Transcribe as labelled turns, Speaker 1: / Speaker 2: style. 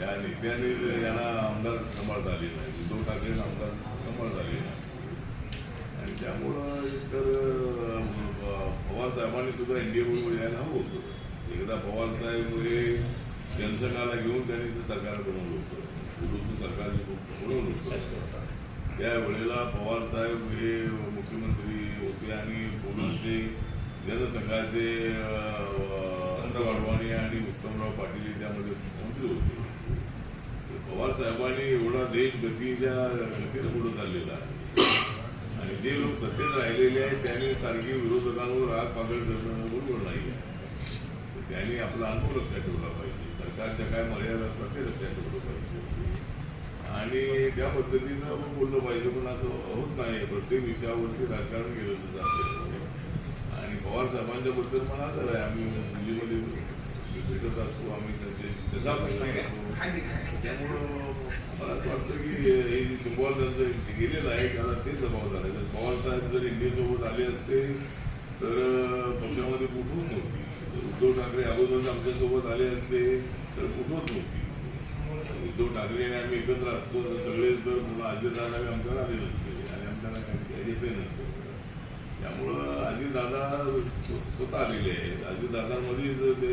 Speaker 1: या नेत्याने याला आमदार कमळ झाली नाही. उद्धव ठाकरे आमदार कमळ आले नाही. आणि त्यामुळं तर पवार साहेबांनी सुद्धा एनडीएमध्ये यायला हवं होतं. एकदा पवार साहेब हे जनसंघाला घेऊन त्यांनी ते सरकार बनवलं होतं. उद्धवचं सरकार बनवलं होतं. त्या पवारसाहेब पवार साहेब हे मुख्यमंत्री होते आणि बोलून ते जनसंघाचे चंद्र आणि उत्तमराव पाटील हे त्यामध्ये मंत्री होते पवार साहेबांनी एवढा देश गतीच्या गतीनं पुढे चाललेला आहे. आणि जे लोक सत्तेत राहिलेले आहेत त्यांनी सारखी विरोधकांवर राग पागळ करणं बरोबर नाही आहे. त्यांनी आपला अनुभव लक्षात ठेवला पाहिजे. सरकारच्या काय मर्यादा असतात ते लक्षात ठेवलं पाहिजे. आणि त्या पद्धतीनं आपण बोललं पाहिजे पण असं होत नाही. प्रत्येक विषयावरती राजकारण केलं जातं. आणि पवार साहेबांच्या बद्दल मला आदर आहे. आम्ही दिल्लीमध्ये भेटत असतो आम्ही त्यांचे चर्चा करत असतो त्यामुळं मला असं वाटतं की हे त्यांचं गेलेलं आहे त्याला ते जबाबदार आहे जर पवार जर इंडियासोबत आले असते तर अं, पक्षामध्ये कुठून नव्हती उद्धव ठाकरे अगोदर आमच्यासोबत आले असते तर कुठूनच नव्हती उद्धव ठाकरे आणि आम्ही एकत्र असतो तर सगळे जर मुलं अजितदादा आमच्याकडे आले नसते आणि आमच्याला काही येते नसतं त्यामुळं अजितदादा स्व- स्वतः आलेले आहेत अजितदादांमध्ये जर ते